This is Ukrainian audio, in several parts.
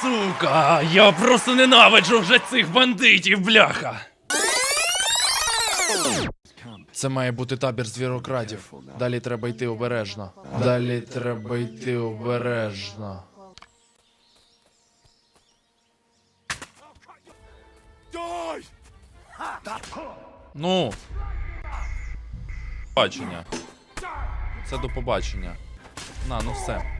Сука, я просто ненавиджу вже цих бандитів, бляха. Це має бути табір звірокрадів. Далі треба йти обережно. Далі треба йти обережно. Ну. Побачення. Це до побачення. На, ну все.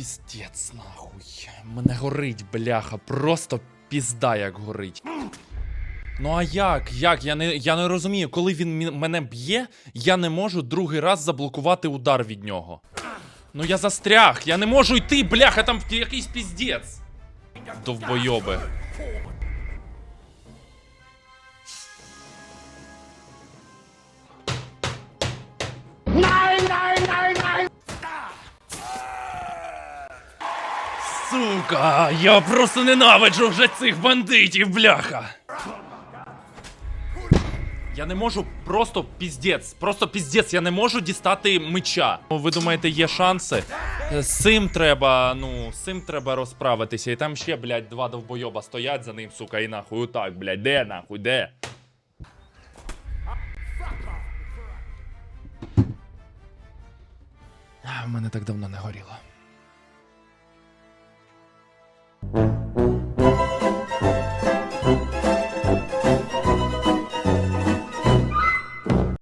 Піздець, нахуй. Мене горить, бляха. Просто пізда як горить. Ну а як? Як? Я не, я не розумію, коли він мене б'є, я не можу другий раз заблокувати удар від нього. Ну я застряг, я не можу йти, бляха, там якийсь піздець. Довбойоби. Сука, я просто ненавиджу вже цих бандитів, бляха. Я не можу просто піздець, просто піздець, я не можу дістати меча. Ну, Ви думаєте, є шанси? З цим треба, ну, з цим треба розправитися. І там ще, блядь, два довбойоба стоять за ним, сука, і нахуй отак, блядь, де нахуй, де? В мене так давно не горіло. Mm-hmm.